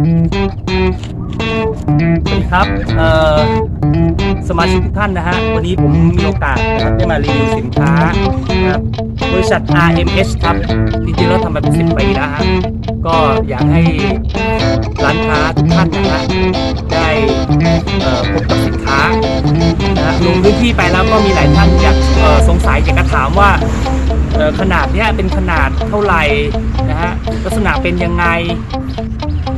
สวัสดีครับเอ่อสมาชิกทุกท่านนะฮะ วันนี้ผมมีโอกาสนะครับได้มารีวิวสินค้านะครับบริษัท RMH ครับจริงๆแล้วทำมาเป็น10ปีแล้วฮะก็อยากให้ร้านค้าทุกท่านนะฮะได้เอ่อพบกับสินค้านะฮะลงพื้นที่ไปแล้วก็มีหลายท่านอยากเอ่อสงสัยอยากจะถามว่าเอ่อขนาดเนี้ยเป็นขนาดเท่าไหร่นะฮะลักษณะเป็นยังไง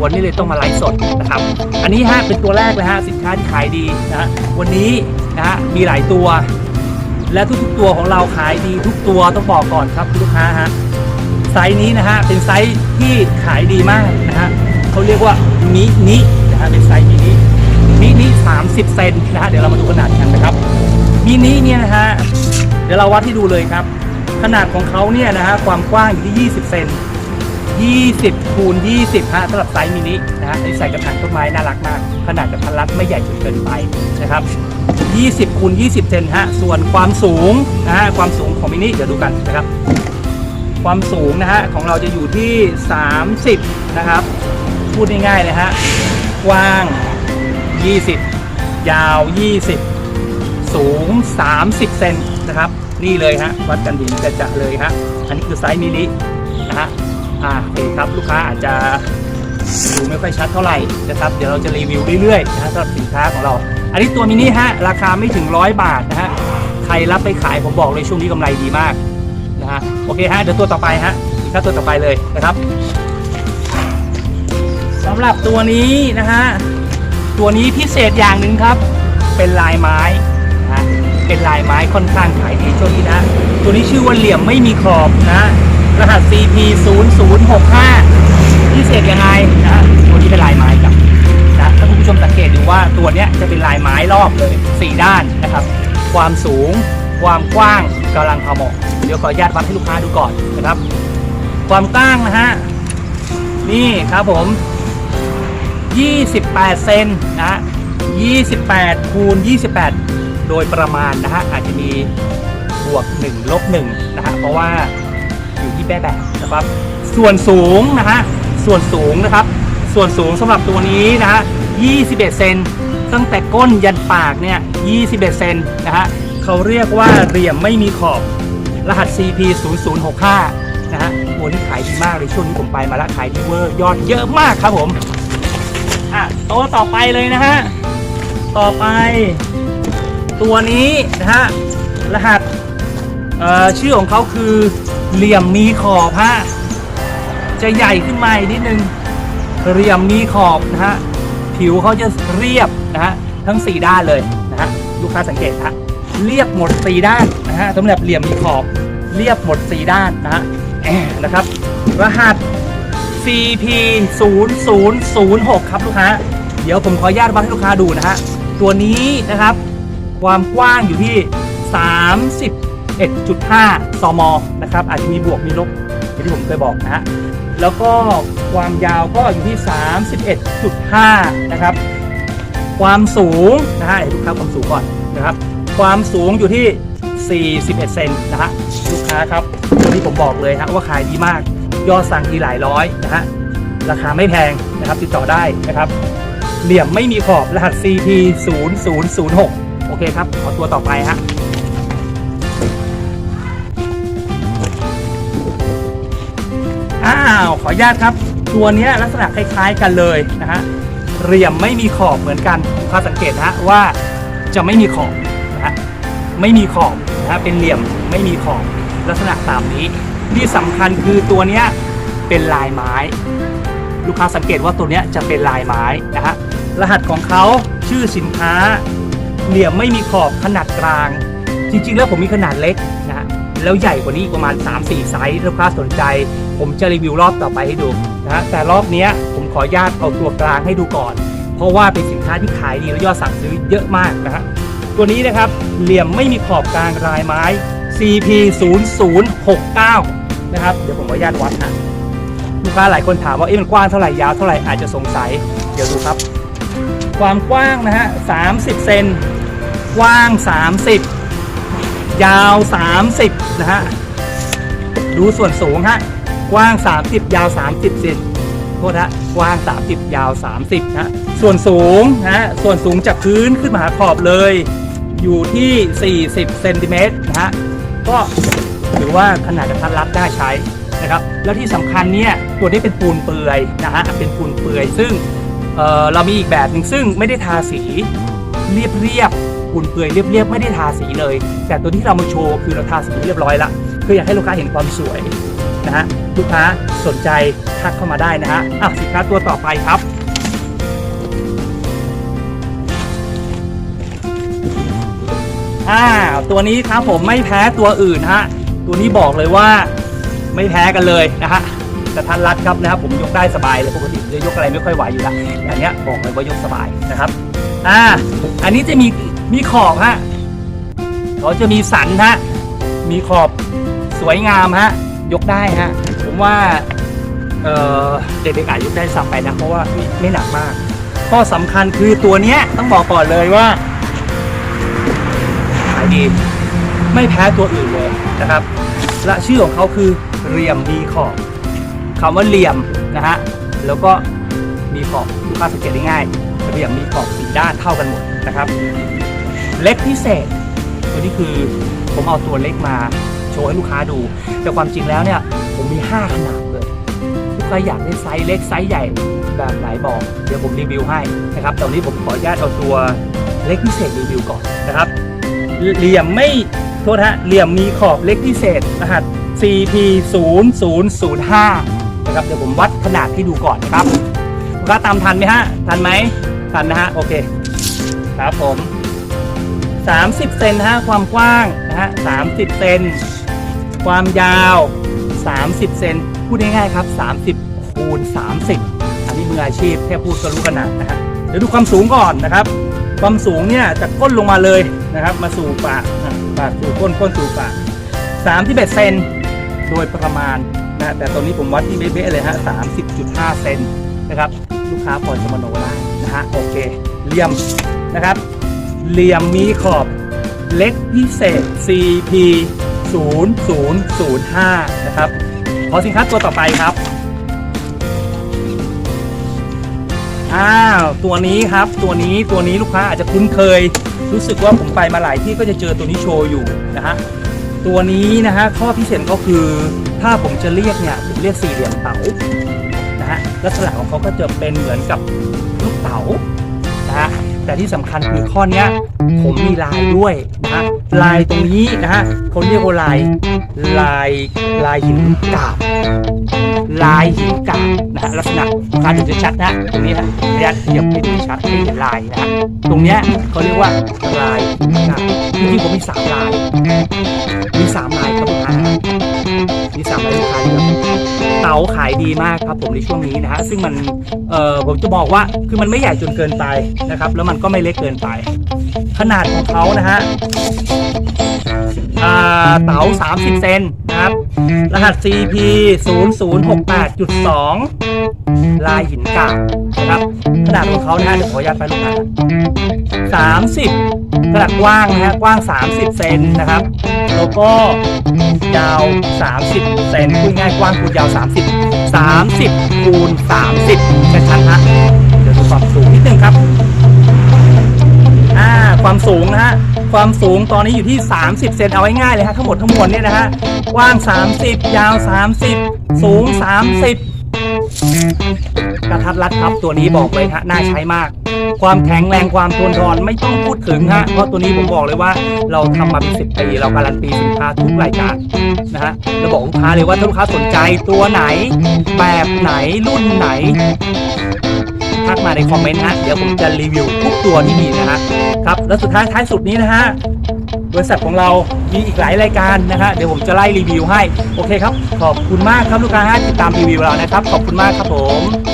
วันนี้เลยต้องมาไลฟ์สดนะครับ อันนี้ฮะเป็นตัวแรกเลยฮะสินค้าที่ขายดีนะฮะวันนี้นะฮะมีหลายตัว และทุกๆตัวของเราขายดีทุกตัวต้องบอกก่อนครับลูกค้าฮะไซส์นี้นะฮะเป็นไซส์ที่ขายดีมากนะฮะเขาเรียกว่ามินินะฮะเป็นไซส์มินิมินิ30 เซนนะฮะเดี๋ยวเรามาดูขนาดกันนะครับมินิเนี่ยนะฮะเดี๋ยวเราวัดให้ดูเลยครับ ขนาดของเขาเนี่ยนะฮะความกว้างอยู่ที่ 20 เซน 20คูณ20ฮะสำหรับไซส์มินินะฮะใส่กระถางต้นไม้น่ารักมาก ขนาดกระทัดรัดไม่ใหญ่จนเกินไปนะครับ 20คูณ20เซนฮะส่วนความสูงนะฮะความสูงของมินิเดี๋ยวดูกันนะครับ ความสูงนะฮะของเราจะอยู่ที่ 30 นะครับ พูดง่ายๆเลยฮะกว้าง 20 ยาว 20 สูง 30 เซนนะครับ นี่เลยฮะวัดกันดินจะจะเลยฮะอันนี้คือไซส์มินินะฮะ อ่าโอเคครับลูกค้าอาจจะดูไม่ค่อยชัดเท่าไหร่นะครับ เดี๋ยวเราจะรีวิวเรื่อยๆนะฮะสำหรับสินค้าของเรา อันนี้ตัวมินิฮะราคาไม่ถึงร้อยบาทนะฮะใครรับไปขายผมบอกเลยช่วงนี้กำไรดีมากนะฮะโอเคฮะเดี๋ยวตัวต่อไปฮะถ้าตัวต่อไปเลยนะครับสำหรับตัวนี้นะฮะตัวนี้พิเศษอย่างหนึ่งครับ เป็นลายไม้นะเป็นลายไม้ค่อนข้างขายดีช่วงนี้นะ ตัวนี้ชื่อว่าเหลี่ยมไม่มีขอบนะ รหัส CP 0 0 6 5พิเศษยังไงนะตัวนี้เป็นลายไม้ครับนะถ้าคุณผู้ชมสังเกตดูว่าตัวเนี้ยจะเป็นลายไม้รอบเลย4ด้านนะครับ ความสูง ความกว้างกำลังพอเหมาะเดี๋ยวขออนุญาตวัดให้ลูกค้าดูก่อนนะครับ ความกว้างนะฮะนี่ครับผม 28 เซนนะฮะ28 คูณ 28 โดยประมาณนะฮะอาจจะมีบวก 1 ลบ 1 นะฮะเพราะว่า อยู่ที่แม่แบบนะครับ ส่วนสูงนะฮะส่วนสูงนะครับ ส่วนสูงสำหรับตัวนี้นะฮะ21 เซนตั้งแต่ก้นยันปากเนี่ย 21 เซนนะฮะเขาเรียกว่าเหลี่ยมไม่มีขอบรหัส CP 0 0 6 5นะฮะโอ้นี่ขายดีมากเลยช่วงนี้ผมไปมาแล้วขายดีเวอร์ยอดเยอะมากครับผมอะโต๊ะต่อไปเลยนะฮะต่อไป ตัวนี้นะฮะรหัสเอ่อชื่อของเขาคือ เหลี่ยมมีขอบฮะจะใหญ่ขึ้นมาอีกนิดนึงเหลี่ยมมีขอบนะฮะผิวเขาจะเรียบนะฮะทั้ง 4 ด้านเลยนะฮะลูกค้าสังเกตฮะเรียบหมด 4 ด้านนะฮะสำหรับเหลี่ยมมีขอบเรียบหมด 4 ด้านนะฮะนะครับ รหัส CP 0 0 0 6ครับลูกค้า เดี๋ยวผมขออนุญาตวัดให้ลูกค้าดูนะฮะ ตัวนี้นะครับ ความกว้างอยู่ที่ 31.5ซมนะครับอาจจะมีบวกมีลบอย่างที่ผมเคยบอกนะฮะแล้วก็ความยาวก็อยู่ที่ 31.5 นะครับ ความสูงนะฮะลูกค้าความสูงก่อนนะครับ ความสูงอยู่ที่ 41 เซนนะฮะลูกค้าครับตัวนี้ผมบอกเลยฮะว่าขายดีมาก ยอดสั่งทีหลายร้อยนะฮะราคาไม่แพงนะครับติดต่อได้นะครับ เหลี่ยมไม่มีขอบรหัส CP 0 0 0 6โอเคครับ ขอตัวต่อไปฮะ อ้าวขออนุญาตครับ ตัวนี้ลักษณะคล้าย ๆ กันเลยนะฮะเหลี่ยมไม่มีขอบเหมือนกันลูกค้าสังเกตนะฮะว่าจะไม่มีขอบนะฮะไม่มีขอบนะฮะเป็นเหลี่ยมไม่มีขอบลักษณะตามนี้ ที่สำคัญคือตัวนี้เป็นลายไม้ ลูกค้าสังเกตว่าตัวนี้จะเป็นลายไม้นะฮะรหัสของเขาชื่อสินค้า เหลี่ยมไม่มีขอบขนาดกลาง จริง ๆ แล้วผมมีขนาดเล็กนะฮะ แล้วใหญ่กว่านี้ประมาณ 3-4 ไซส์ถ้าลูกค้าสนใจ ผมจะรีวิวรอบต่อไปให้ดูนะฮะแต่รอบนี้ผมขออนุญาตเอาตัวกลางให้ดูก่อน เพราะว่าเป็นสินค้าที่ขายดีและยอดสั่งซื้อเยอะมากนะฮะตัวนี้นะครับเหลี่ยมไม่มีขอบกลางลายไม้ CP 0 0 6 9นะครับเดี๋ยวผมขออนุญาตวัดนะลูกค้าหลายคนถามว่าเอ๊ะมันกว้างเท่าไหร่ยาวเท่าไหร่อาจจะสงสัยเดี๋ยวดูครับ ความกว้างนะฮะ30 เซนกว้าง 30 ยาว 30 นะฮะ ดูส่วนสูงฮะ กว้าง 30 ยาว 30เซนทษนะกว้าง 30 ยาว 30นะส่วนสูงนะส่วนสูงจากพื้นขึ้นมาหาขอบเลย อยู่ที่ 40เซนติเมตรนะฮะ ก็ถือว่าขนาดกระทัดรัดน่าใช้นะครับ แล้วที่สำคัญเนี่ย ตัวนี้เป็นปูนเปื่อยนะฮะ เป็นปูนเปื่อย ซึ่งเออเรามีอีกแบบหนึ่งซึ่งไม่ได้ทาสีเรียบเรียบๆ ปูนเปื่อยเรียบเรียบๆไม่ได้ทาสีเลย แต่ตัวที่เรามาโชว์คือเราทาสีเรียบร้อยละคืออยากให้ลูกค้าเห็นความสวยนะฮะลูกค้าสนใจทักเข้ามาได้นะฮะอะสินค้าตัวต่อไปครับอ่าตัวนี้ครับผมไม่แพ้ตัวอื่นฮะตัวนี้บอกเลยว่าไม่แพ้กันเลยนะฮะกระทันรัดครับนะครับผมยกได้สบายเลยปกติจะยกอะไรไม่ค่อยไหวอยู่แล้วอย่เนี้ยบอกเลยว่ายกสบายนะครับอ่าอันนี้จะมี มีขอบฮะเขาจะมีสันฮะ มีขอบสวยงามฮะ ยกได้ฮะ ผมว่าเด็กๆอาจยกได้สับไปนะ เพราะว่าไม่ไม่หนักมาก ข้อสำคัญคือตัวเนี้ยต้องบอกก่อนเลยว่าขายดีไม่แพ้ตัวอื่นเลยนะครับ และชื่อของเขาคือเรียมมีขอบคำว่าเรียมนะฮะ แล้วก็มีขอบลูกค้าสังเกตได้ง่ายเรียมมีขอบสีด้านเท่ากันหมดนะครับ เล็กพิเศษ ตัวนี้คือผมเอาตัวเล็กมาโชว์ให้ลูกค้าดู แต่ความจริงแล้วเนี่ยผมมี 5 ขนาดเลยลูกค้าอยากได้ไซส์เล็กไซส์ใหญ่แบบไหนบอก เดี๋ยวผมรีวิวให้นะครับตอนนี้ผมขออนุญาตเอาตัวเล็กพิเศษรีวิวก่อนนะครับ เหลี่ยมไม่โทษฮะเหลี่ยมมีขอบเล็กพิเศษรหัส CP 0 0 0 5นะครับเดี๋ยวผมวัดขนาดที่ดูก่อนนะครับลูกค้าตามทันไหมฮะ ทันไหมทันนะฮะ โอเค ครับผม 30 เซนนะฮะความกว้างนะฮะ30 เซนความยาว 30 เซนพูดง่ายๆครับ 30คูณ30 อันนี้มืออาชีพแค่พูดก็รู้ขนาดนะฮะเดี๋ยวดูความสูงก่อนนะครับ ความสูงเนี่ยจากก้นลงมาเลยนะครับ มาสู่ปากปากสู่ก้นก้นสู่ปาก31เซนโดยประมาณนะแต่ตอนนี้ผมวัดที่เบ๊ะๆเลยฮะ30.5 เซนนะครับ ลูกค้าพอจะมโนได้นะฮะโอเคเลี่ยมนะครับ เหลี่ยมมีขอบเล็กพิเศษ CP 0005 นะครับ ขอสินค้าตัวต่อไปครับ อ้าว ตัวนี้ครับ ตัวนี้ ตัวนี้ลูกค้าอาจจะคุ้นเคย รู้สึกว่าผมไปมาหลายที่ก็จะเจอตัวนี้โชว์อยู่นะฮะ ตัวนี้นะฮะ ข้อพิเศษก็คือ ถ้าผมจะเรียกเนี่ย ผมเรียกสี่เหลี่ยมเต๋า นะฮะ ลักษณะของเขาก็จะเป็นเหมือนกับลูกเต๋า แต่ที่สำคัญคือข้อเนี้ยผมมีลายด้วยนะฮะลายตรงนี้นะฮะเขาเรียกว่าลายลายลายหินกาบลายหินกาบนะฮะลักษณะการดูจะชัดนะตรงนี้ฮะเรียะเทียบให้ดูชัดให้เห็นลายนะฮะตรงเนี้ยเขาเรียกว่าลายหินกาบจริงๆผมมีสามลาย มีสามลายครับลูกค้ามีสามลายลูกค้าเลือกเต๋าขายดีมากครับผมในช่วงนี้นะฮะซึ่งมันเอ่อผมจะบอกว่าคือมันไม่ใหญ่จนเกินไปนะครับ แล้วมันก็ไม่เล็กเกินไป ขนาดของเขานะฮะอ่าเต๋า30 เซนครับ รหัส CP 0068.2 ลายหินกาบนะครับ ขนาดของเขานะฮะเดี๋ยวขออนุญาตไปลูกค้า30 ขนาดกว้างนะฮะกว้าง 30 เซนนะครับ แล้วก็ยาว 30 เซนพูดง่ายกว้างคูณยาว 30 30คูณ30ชัดๆฮะเดี๋ยวดูความสูงนิดนึงครับอ่าความสูงนะฮะความสูงตอนนี้อยู่ที่ 30 เซนเอาไว้ง่ายเลยฮะทั้งหมดทั้งมวลเนี่ยนะฮะกว้าง 30 ยาว 30 สูง 30 กระทัดรัดครับตัวนี้บอกเลยฮะน่าใช้มาก ความแข็งแรงความทนทานไม่ต้องพูดถึงฮะเพราะตัวนี้ผมบอกเลยว่าเราทำมาเป็นสิบปีเราการันตีสินค้าทุกรายการนะฮะเราบอกลูกค้าเลยว่าถ้าลูกค้าสนใจตัวไหน แบบไหนรุ่นไหนทักมาในคอมเมนต์ฮะเดี๋ยวผมจะรีวิวทุกตัวที่มีนะฮะครับแล้วสุดท้ายท้ายสุดนี้นะฮะ บริษัทของเรามีอีกหลายรายการนะฮะเดี๋ยวผมจะไล่รีวิวให้ โอเคครับ ขอบคุณมากครับลูกค้าฮะติดตามรีวิวเรานะครับ ขอบคุณมากครับผม